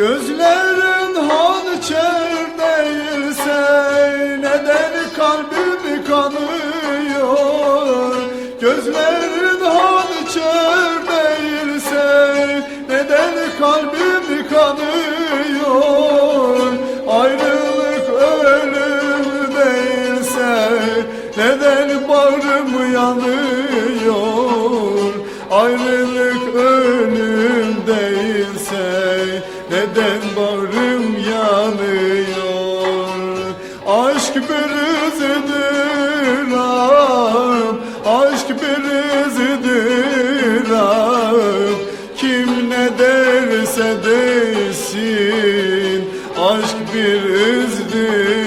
Gözlerin hançer değilse neden kalbim kanıyor Gözlerin hançer değilse neden kalbim kanıyor Ayrılık ölüm değilse neden bağrım yanıyor? Ayrılık ölüm değilse neden bağrım yanıyor? Aşk bir ızdırap Aşk bir ızdırap Kim ne derse desin Aşk bir ızdırap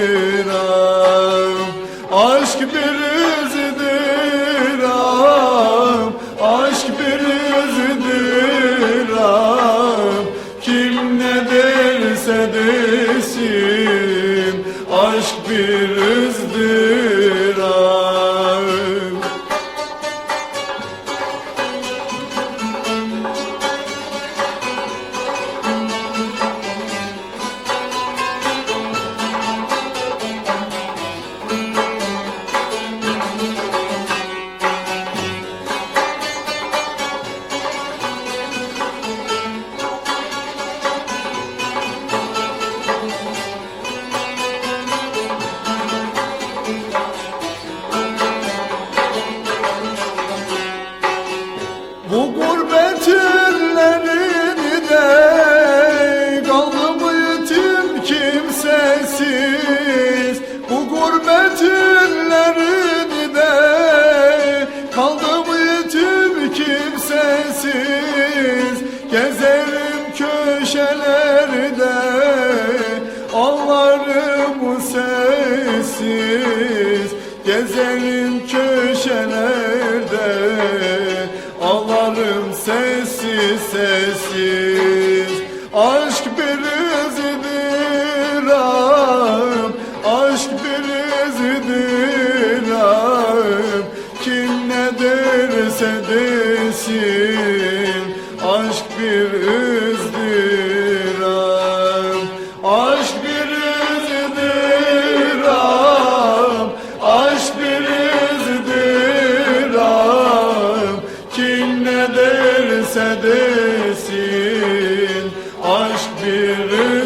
bir ızdırap köşelerde ağlarım sessiz Gezerim köşelerde Ağlarım sessiz sessiz Aşk bir ızdırap Aşk bir ızdırap Kim ne derse desin Aşk bir ızdırap için ne derse desin aşk bir